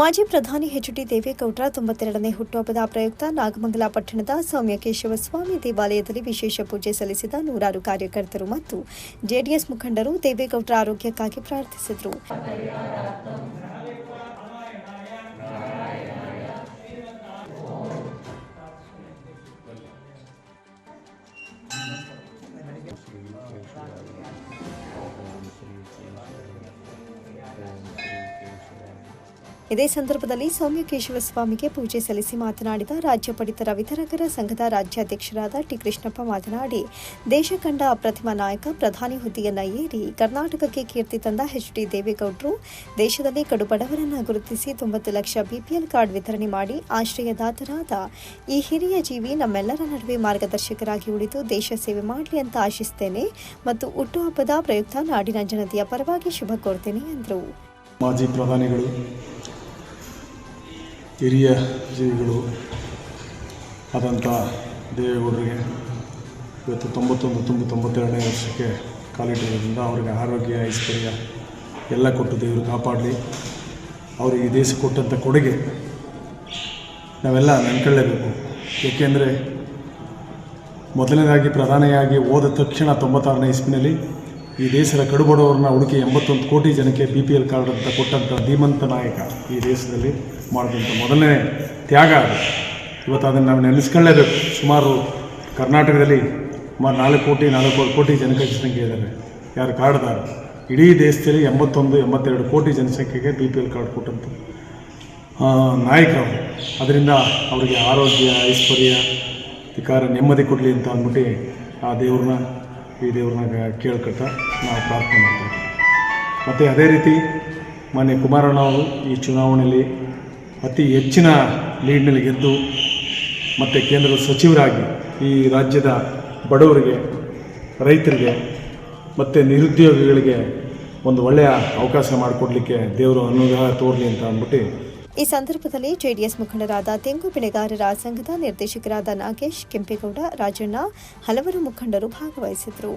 ಮಾಜಿ ಪ್ರಧಾನಿ H D ದೇವೇಗೌಡರ ತೊಂಬತ್ತೆರಡನೇ ಹುಟ್ಟುಹಬ್ಬದ ಪ್ರಯುಕ್ತ ನಾಗಮಂಗಲ ಪಟ್ಟಣದ ಸೌಮ್ಯ ಕೇಶವ ಸ್ವಾಮಿ ದೇವಾಲಯದಲ್ಲಿ ವಿಶೇಷ ಪೂಜೆ ಸಲ್ಲಿಸಿದ ನೂರಾರು ಕಾರ್ಯಕರ್ತರು ಮತ್ತು ಜೆಡಿಎಸ್ ಮುಖಂಡರು ದೇವೇಗೌಡರ ಆರೋಗ್ಯಕ್ಕಾಗಿ ಪ್ರಾರ್ಥಿಸಿದರು. ಇದೇ ಸಂದರ್ಭದಲ್ಲಿ ಸೌಮ್ಯ ಕೇಶವ ಸ್ವಾಮಿಗೆ ಪೂಜೆ ಸಲ್ಲಿಸಿ ಮಾತನಾಡಿದ ರಾಜ್ಯ ಪಡಿತರ ವಿತರಕರ ಸಂಘದ ರಾಜ್ಯಾಧ್ಯಕ್ಷರಾದ ಟಿ ಕೃಷ್ಣಪ್ಪ ಮಾತನಾಡಿ, ದೇಶ ಕಂಡ ಅಪ್ರತಿಮ ನಾಯಕ, ಪ್ರಧಾನಿ ಹುದ್ದೆಯನ್ನ ಏರಿ ಕರ್ನಾಟಕಕ್ಕೆ ಕೀರ್ತಿ ತಂದ ಎಚ್ ಡಿ ದೇವೇಗೌಡರು, ದೇಶದಲ್ಲಿ ಕಡುಬಡವರನ್ನ ಗುರುತಿಸಿ ತೊಂಬತ್ತು ಲಕ್ಷ ಬಿಪಿಎಲ್ ಕಾರ್ಡ್ ವಿತರಣೆ ಮಾಡಿ ಆಶ್ರಯದಾತರಾದ ಈ ಹಿರಿಯ ಜೀವಿ ನಮ್ಮೆಲ್ಲರ ನಡುವೆ ಮಾರ್ಗದರ್ಶಕರಾಗಿ ಉಳಿದು ದೇಶ ಸೇವೆ ಮಾಡಲಿ ಅಂತ ಆಶಿಸ್ತೇನೆ ಮತ್ತು ಹುಟ್ಟುಹಬ್ಬದ ಪ್ರಯುಕ್ತ ನಾಡಿನ ಜನತೆಯ ಪರವಾಗಿ ಶುಭ ಕೋರ್ತೇನೆ ಎಂದರು. ಮಾಜಿ ಪ್ರಧಾನಿಗಳು ಹಿರಿಯ ಜೀವಿಗಳು ಆದಂಥ ದೇವೇಗೌಡರಿಗೆ ಇವತ್ತು ತೊಂಬತ್ತೊಂದು ತುಂಬ ತೊಂಬತ್ತೆರಡನೇ ವರ್ಷಕ್ಕೆ ಕಾಲಿಟ್ಟಿರೋದ್ರಿಂದ ಅವರಿಗೆ ಆರೋಗ್ಯ, ಐಶ್ವರ್ಯ ಎಲ್ಲ ಕೊಟ್ಟು ದೇವರು ಕಾಪಾಡಲಿ. ಅವರಿಗೆ ದೇಶ ಕೊಟ್ಟಂಥ ಕೊಡುಗೆ ನಾವೆಲ್ಲ ನೆನ್ಕೊಳ್ಳೇಬೇಕು. ಏಕೆಂದರೆ ಮೊದಲನೇದಾಗಿ ಪ್ರಧಾನಿಯಾಗಿ ಹೋದ ತಕ್ಷಣ ತೊಂಬತ್ತಾರನೇ ಇಸ್ವಿನಲ್ಲಿ ಈ ದೇಶದ ಕಡುಬಡವರನ್ನ ಹುಡುಕಿ ಎಂಬತ್ತೊಂದು ಕೋಟಿ ಜನಕ್ಕೆ ಬಿ ಪಿ ಎಲ್ ಕಾರ್ಡ್ ಅಂತ ಕೊಟ್ಟಂಥ ಧೀಮಂತ ನಾಯಕ ಈ ದೇಶದಲ್ಲಿ ಮಾಡಿದಂಥ ಮೊದಲನೇ ತ್ಯಾಗ ಅದು. ಇವತ್ತು ಅದನ್ನು ನಾವು ನೆನೆಸ್ಕೊಳ್ಳೇಬೇಕು. ಸುಮಾರು ಕರ್ನಾಟಕದಲ್ಲಿ ಸುಮಾರು ನಾಲ್ಕು ಕೋಟಿ ನಾಲ್ಕೂವರೆ ಕೋಟಿ ಜನಸಂಖ್ಯೆ ಇದ್ದಾರೆ. ಯಾರು ಕಾರ್ಡ್ದಾರ ಇಡೀ ದೇಶದಲ್ಲಿ ಎಂಬತ್ತೊಂದು, ಎಂಬತ್ತೆರಡು ಕೋಟಿ ಜನಸಂಖ್ಯೆಗೆ ಬಿ ಪಿ ಎಲ್ ಕಾರ್ಡ್ ಕೊಟ್ಟಂಥ ನಾಯಕ ಅದರಿಂದ ಅವರಿಗೆ ಆರೋಗ್ಯ, ಐಶ್ವರ್ಯ, ಅಧಿಕಾರ ನೆಮ್ಮದಿ ಕೊಡಲಿ ಅಂತ ಅಂದ್ಬಿಟ್ಟು ಆ ದೇವ್ರನ್ನ ಈ ದೇವ್ರನ್ನ ಕೇಳ್ಕೊತ ನಾವು ಪ್ರಾರ್ಥನೆ ಮಾಡ್ತೀವಿ. ಮತ್ತು ಅದೇ ರೀತಿ ಮಾನ್ಯ ಕುಮಾರಣ್ಣ ಅವರು ಈ ಚುನಾವಣೆಯಲ್ಲಿ ಅತಿ ಹೆಚ್ಚಿನ ಲೀಡ್ನಲ್ಲಿ ಗೆದ್ದು ಮತ್ತು ಕೇಂದ್ರದ ಸಚಿವರಾಗಿ ಈ ರಾಜ್ಯದ ಬಡವರಿಗೆ, ರೈತರಿಗೆ ಮತ್ತು ನಿರುದ್ಯೋಗಿಗಳಿಗೆ ಒಂದು ಒಳ್ಳೆಯ ಅವಕಾಶ ಮಾಡಿಕೊಡ್ಲಿಕ್ಕೆ ದೇವರು ಅನುಗ್ರಹ ತೋರಲಿ ಅಂತ ಅಂದ್ಬಿಟ್ಟು ಈ ಸಂದರ್ಭದಲ್ಲಿ ಜೆಡಿಎಸ್ ಮುಖಂಡರಾದ ತೆಂಗು ಬೆಳೆಗಾರರ ಸಂಘದ ನಿರ್ದೇಶಕರಾದ ನಾಗೇಶ್ ಕೆಂಪೇಗೌಡ ರಾಜಣ್ಣ ಹಲವರು ಮುಖಂಡರು ಭಾಗವಹಿಸಿದರು